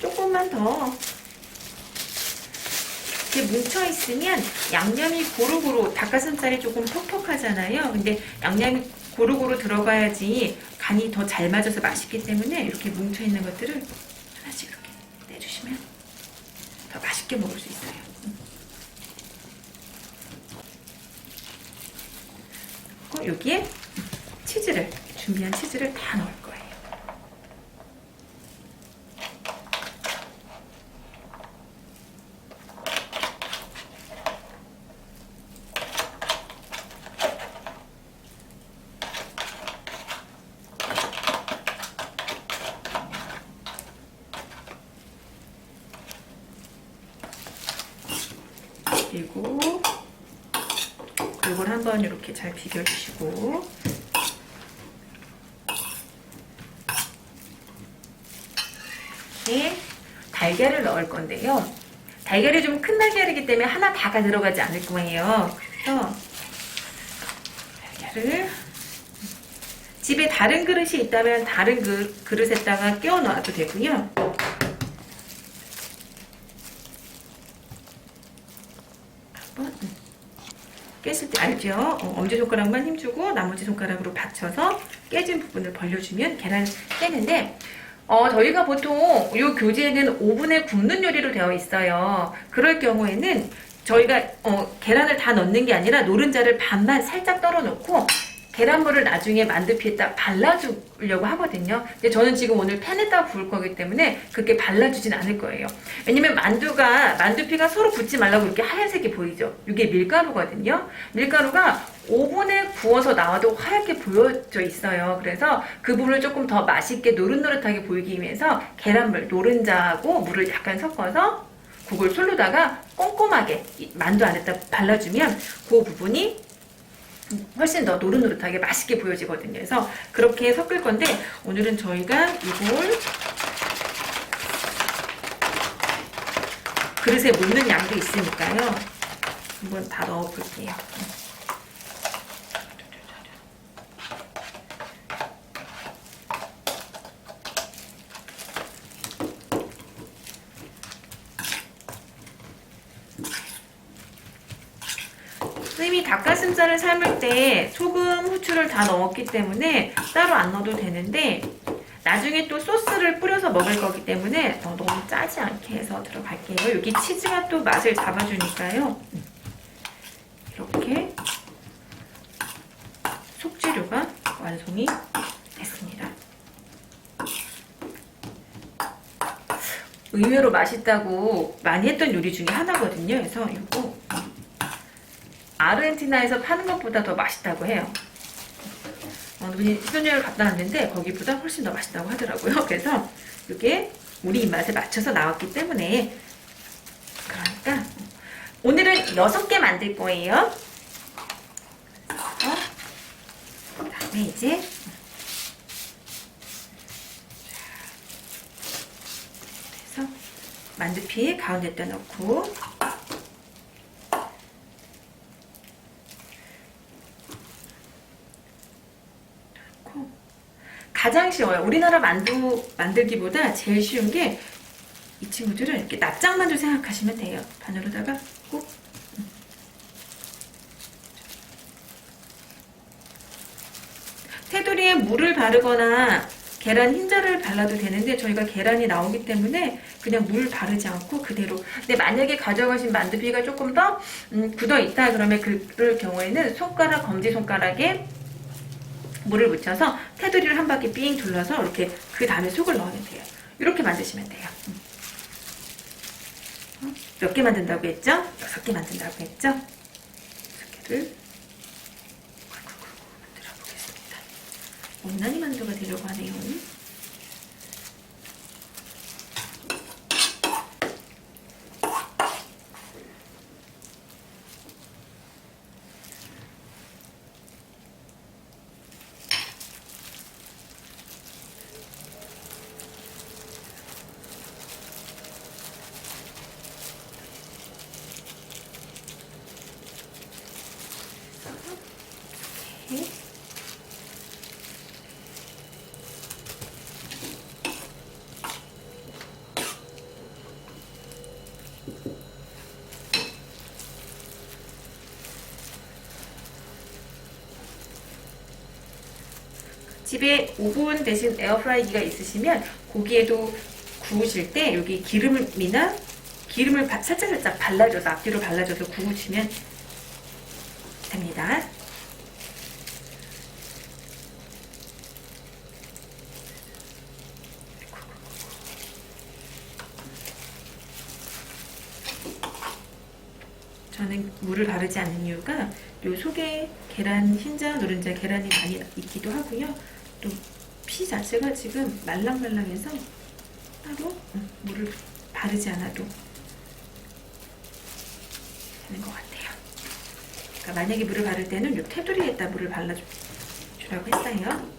조금만 더 이렇게 뭉쳐있으면 양념이 고루고루 닭가슴살이 조금 퍽퍽하잖아요. 근데 양념이 고루고루 들어가야지 간이 더 잘 맞아서 맛있기 때문에 이렇게 뭉쳐있는 것들을 하나씩 이렇게 떼주시면 더 맛있게 먹을 수 있어요. 그리고 여기에 치즈를 준비한 치즈를 다 넣을 거예요. 그리고 이걸 한번 이렇게 잘 비벼주시고 이렇게 달걀을 넣을 건데요. 달걀이 좀 큰 달걀이기 때문에 하나 다가 들어가지 않을 거예요. 그래서 달걀을 집에 다른 그릇이 있다면 다른 그, 그릇에다가 끼워 놔도 되고요. 한번 깼을 때 알죠? 어, 엄지손가락만 힘주고 나머지 손가락으로 받쳐서 깨진 부분을 벌려주면 계란 깨는데 어, 저희가 보통 이 교재에는 오븐에 굽는 요리로 되어 있어요. 그럴 경우에는 저희가 어, 계란을 다 넣는 게 아니라 노른자를 반만 살짝 떨어 놓고 계란물을 나중에 만두피에다 발라주려고 하거든요. 근데 저는 지금 오늘 팬에다 구울 거기 때문에 그렇게 발라주진 않을 거예요. 왜냐면 만두가, 만두피가 서로 붙지 말라고 이렇게 하얀색이 보이죠? 이게 밀가루거든요. 밀가루가 오븐에 구워서 나와도 하얗게 보여져 있어요. 그래서 그 부분을 조금 더 맛있게 노릇노릇하게 보이기 위해서 계란물, 노른자하고 물을 약간 섞어서 그걸 솔로다가 꼼꼼하게 이 만두 안에다 발라주면 그 부분이 훨씬 더 노릇노릇하게 맛있게 보여지거든요. 그래서 그렇게 섞을 건데 오늘은 저희가 이걸 그릇에 묻는 양도 있으니까요. 한번 다 넣어볼게요. 선생님이 닭가슴살을 삶을 때 소금, 후추를 다 넣었기 때문에 따로 안 넣어도 되는데 나중에 또 소스를 뿌려서 먹을 거기 때문에 어, 너무 짜지 않게 해서 들어갈게요. 여기 치즈가 또 맛을 잡아주니까요. 이렇게 속재료가 완성이 됐습니다. 의외로 맛있다고 많이 했던 요리 중에 하나거든요. 그래서 이거 아르헨티나에서 파는 것보다 더 맛있다고 해요. 어, 눈이 수전여행을 갔다 왔는데 거기보다 훨씬 더 맛있다고 하더라고요. 그래서 이게 우리 입맛에 맞춰서 나왔기 때문에 그러니까 오늘은 6개 만들 거예요. 그래서 그다음에 이제 그래서 만두피 가운데다 넣고 가장 쉬워요. 우리나라 만두 만들기보다 제일 쉬운 게 이 친구들은 이렇게 납작만두 생각하시면 돼요. 바늘로다가 꾹. 테두리에 물을 바르거나 계란 흰자를 발라도 되는데 저희가 계란이 나오기 때문에 그냥 물 바르지 않고 그대로 근데 만약에 가져가신 만두피가 조금 더 음, 굳어 있다 그러면 그럴 경우에는 손가락 검지손가락에 물을 묻혀서 테두리를 한 바퀴 삥 둘러서 이렇게 그 다음에 속을 넣으면 돼요 이렇게 만드시면 돼요 음. 어? 몇개 만든다고 했죠? 여섯 개 만든다고 했죠? 여섯 개를 만들어 보겠습니다 못난이 만두가 되려고 하네요. 이렇게 집에 오븐 대신 에어프라이기가 있으시면 고기에도 구우실 때 여기 기름이나 기름을 살짝살짝 발라줘서 앞뒤로 발라줘서 구우시면 됩니다. 저는 물을 바르지 않는 이유가 요 속에 계란 흰자, 노른자 계란이 많이 있기도 하고요. 또 피 자체가 지금 말랑말랑해서 따로 음, 물을 바르지 않아도 되는 것 같아요. 그러니까 만약에 물을 바를 때는 요 테두리에다 물을 발라주라고 했어요.